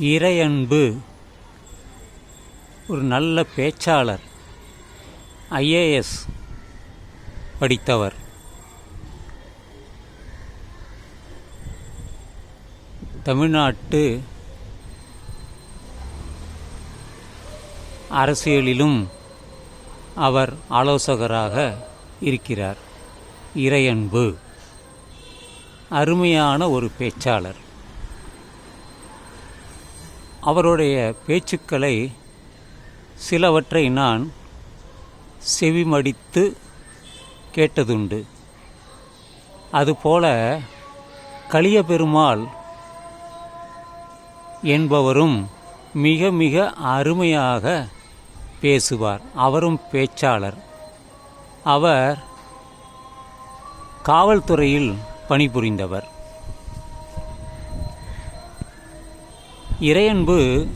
இறையன்பு. ஒரு நல்ல பேச்சாளர் ஐஏஎஸ் படித்தவர். தமிழ்நாட்டு அரசியலிலும் அவர் ஆலோசகராக இருக்கிறார். இறையன்பு. அருமையான ஒரு பேச்சாளர். அவருடைய பேச்சுக்களை சிலவற்றை நான் செவிமடித்து கேட்டதுண்டு. அதுபோல களிய பெருமாள் என்பவரும் மிக மிக அருமையாக பேசுவார். அவரும் பேச்சாளர். அவர் காவல்துறையில் பணிபுரிந்தவர். இறையன்பு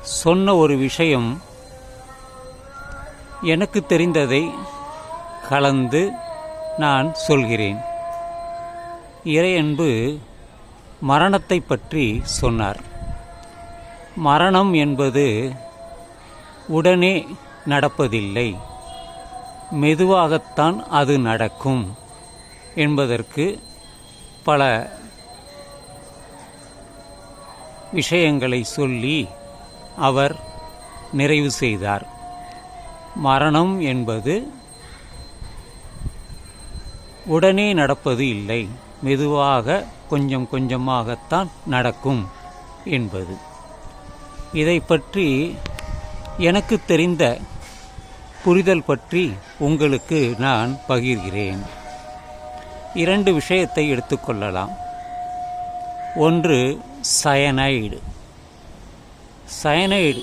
சொன்ன ஒரு விஷயம் எனக்கு தெரிந்ததை கலந்து நான் சொல்கிறேன். இறையன்பு மரணத்தை பற்றி சொன்னார். மரணம் என்பது உடனே நடப்பதில்லை. மெதுவாகத்தான் அது நடக்கும் என்பதற்கு பல விஷயங்களை சொல்லி அவர் நிறைவு செய்தார். மரணம் என்பது உடனே நடப்பது இல்லை. மெதுவாக கொஞ்சம் கொஞ்சமாகத்தான் நடக்கும் என்பது. இதை பற்றி எனக்கு தெரிந்த புரிதல் பற்றி உங்களுக்கு நான் பகிர்கிறேன். இரண்டு விஷயத்தை எடுத்துக்கொள்ளலாம் ஒன்று சயனைடு சயனைடு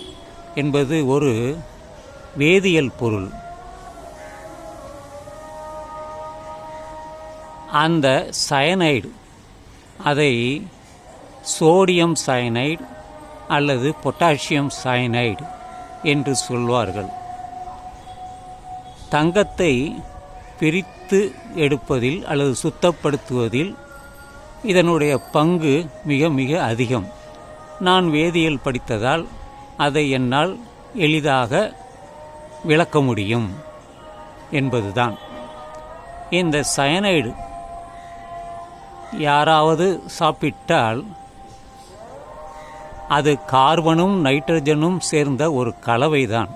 என்பது ஒரு வேதியியல் பொருள். அந்த சயனைடு அதை சோடியம் சயனைடு அல்லது பொட்டாசியம் சயனைடு என்று சொல்வார்கள். தங்கத்தை பிரித்து எடுப்பதில் அல்லது சுத்தப்படுத்துவதில் இதனுடைய பங்கு மிக மிக அதிகம். நான் வேதியியல் படித்ததால் அதை என்னால் எளிதாக விளக்க முடியும் என்பதுதான். இந்த சயனைடு யாராவது சாப்பிட்டால் அது கார்பனும் நைட்ரஜனும் சேர்ந்த ஒரு கலவைதான்.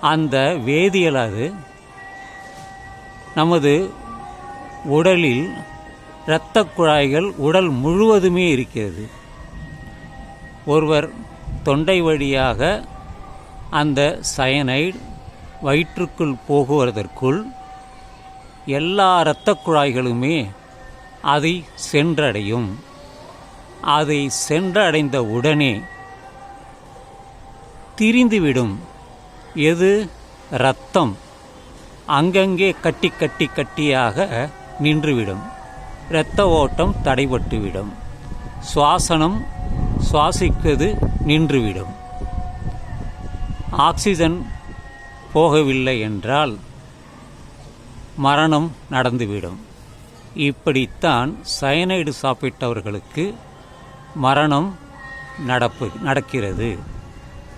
அந்த வேதியியல் அது நமது உடலில் இரத்த குழாய்கள் உடல் முழுவதுமே இருக்கிறது. ஒருவர் தொண்டை வழியாக அந்த சயனைடு வயிற்றுக்குள் போகுவதற்குள் எல்லா இரத்த குழாய்களுமே அதை சென்றடையும். அதை சென்றடைந்த உடனே திரிந்துவிடும். எது? இரத்தம். அங்கங்கே கட்டி கட்டி கட்டியாக நின்றுவிடும். இரத்த ஓட்டம் தடைபட்டுவிடும். சுவாசனம் சுவாசிப்பது நின்றுவிடும். ஆக்சிஜன் போகவில்லை என்றால் மரணம் நடந்துவிடும். இப்படித்தான் சயனைடு சாப்பிட்டவர்களுக்கு மரணம் நடப்பு நடக்கிறது.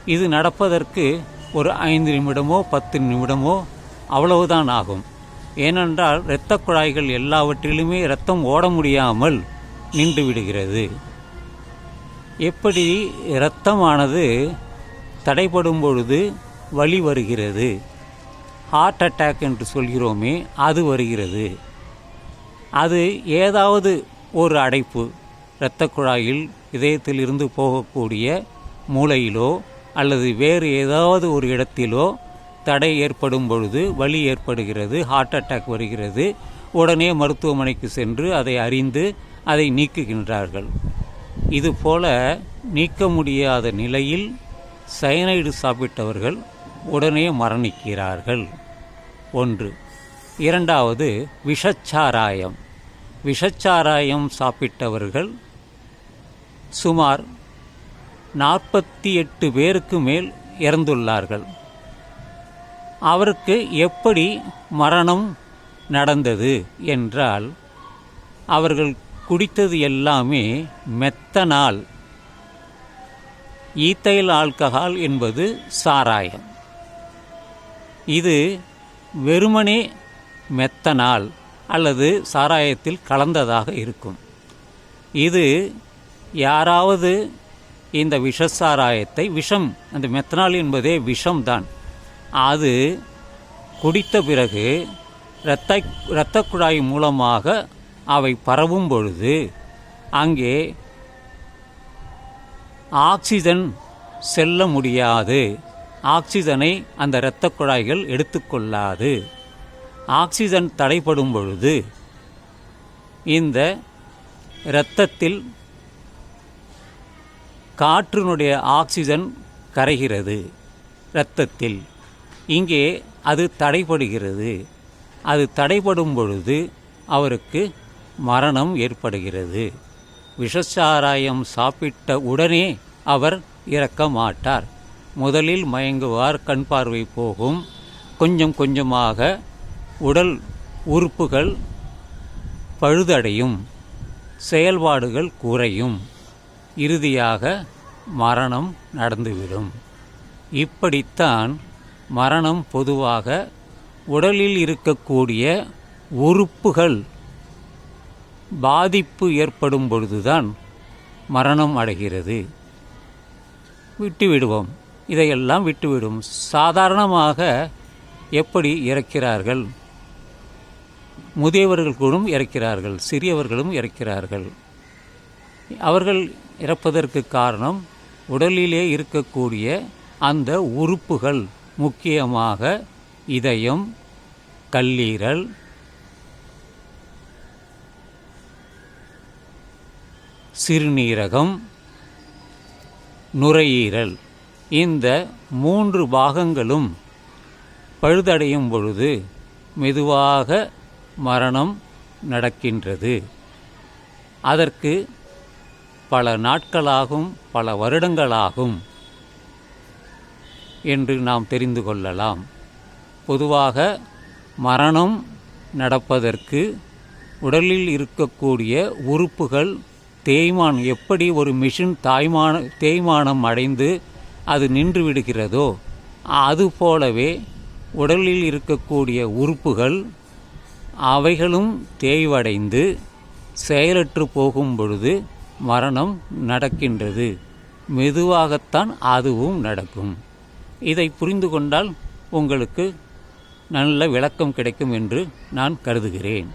இது நடப்பதற்கு ஒரு ஐந்து நிமிடமோ பத்து நிமிடமோ அவ்வளவுதான் ஆகும். ஏனென்றால் இரத்த குழாய்கள் எல்லாவற்றிலுமே இரத்தம் ஓட முடியாமல் நின்று விடுகிறது. எப்படி இரத்தமானது தடைப்படும் பொழுது வலி வருகிறது? ஹார்ட் அட்டாக் என்று சொல்கிறோமே அது வருகிறது. அது ஏதாவது ஒரு அடைப்பு இரத்த குழாயில் இதயத்திலிருந்து போகக்கூடிய மூளையிலோ அல்லது வேறு ஏதாவது ஒரு இடத்திலோ தடை ஏற்படும் பொழுது வலி ஏற்படுகிறது ஹார்ட் அட்டாக் வருகிறது. உடனே மருத்துவமனைக்கு சென்று அதை அறிந்து அதை நீக்குகின்றார்கள். இதுபோல நீக்க முடியாத நிலையில் சயனைடு சாப்பிட்டவர்கள் உடனே மரணிக்கிறார்கள். ஒன்று. இரண்டாவது விஷச்சாராயம். விஷச்சாராயம் சாப்பிட்டவர்கள் சுமார் நாற்பத்தி எட்டு பேருக்கு மேல் இறந்துள்ளார்கள். அவருக்கு எப்படி மரணம் நடந்தது என்றால் அவர்கள் குடித்தது எல்லாமே மெத்தனால். ஈத்தைல் ஆல்கஹால் என்பது சாராயம். இது வெறுமனே மெத்தனால் அல்லது சாராயத்தில் கலந்ததாக இருக்கும். இது யாராவது இந்த விஷ சாராயத்தை விஷம் அந்த மெத்தனால் என்பதே விஷம்தான். அது குடித்த பிறகு இரத்த இரத்த குழாய் மூலமாக அவை பரவும் பொழுது அங்கே ஆக்சிஜன் செல்ல முடியாது. ஆக்சிஜனை அந்த இரத்த குழாய்கள் எடுத்துக்கொள்ளாது. ஆக்சிஜன் தடைப்படும் பொழுது இந்த இரத்தத்தில் காற்றினுடைய ஆக்சிஜன் கரைகிறது இரத்தத்தில். இங்கே அது தடைப்படுகிறது அது தடைப்படும் பொழுது அவருக்கு மரணம் ஏற்படுகிறது. விஷச்சாராயம் சாப்பிட்ட உடனே அவர் இறக்க மாட்டார் முதலில் மயங்குவார் கண் பார்வை போகும். கொஞ்சம் கொஞ்சமாக உடல் உறுப்புகள் பழுதடையும். செயல்பாடுகள் குறையும். இறுதியாக மரணம் நடந்துவிடும். இப்படித்தான் மரணம் பொதுவாக உடலில் இருக்கக்கூடிய உறுப்புகள் பாதிப்பு ஏற்படும் பொழுதுதான் மரணம் அடைகிறது. விட்டுவிடுவோம். இதையெல்லாம் விட்டுவிடும். சாதாரணமாக எப்படி இறக்கிறார்கள்? முதியவர்கள் கூடும் இறக்கிறார்கள் சிறியவர்களும் இறக்கிறார்கள். அவர்கள் இறப்பதற்கு காரணம் உடலிலே இருக்கக்கூடிய அந்த உறுப்புகள். முக்கியமாக இதயம் கல்லீரல் சிறுநீரகம் நுரையீரல். இந்த மூன்று பாகங்களும் பழுதடையும் பொழுது மெதுவாக மரணம் நடக்கின்றது. அதற்கு பல நாட்களாகும் பல வருடங்களாகும் என்று நாம் தெரிந்து கொள்ளலாம். பொதுவாக மரணம் நடப்பதற்கு உடலில் இருக்கக்கூடிய உறுப்புகள் தேய்மானம் எப்படி ஒரு மிஷின் தாய்மான தேய்மானம் அடைந்து அது நின்று விடுகிறதோ அதுபோலவே உடலில் இருக்கக்கூடிய உறுப்புகள் அவைகளும் தேய்வடைந்து செயலற்று போகும் பொழுது மரணம் நடக்கின்றது. மெதுவாகத்தான் அதுவும் நடக்கும். இதை புரிந்து கொண்டால் உங்களுக்கு நல்ல விளக்கம் கிடைக்கும் என்று நான் கருதுகிறேன்.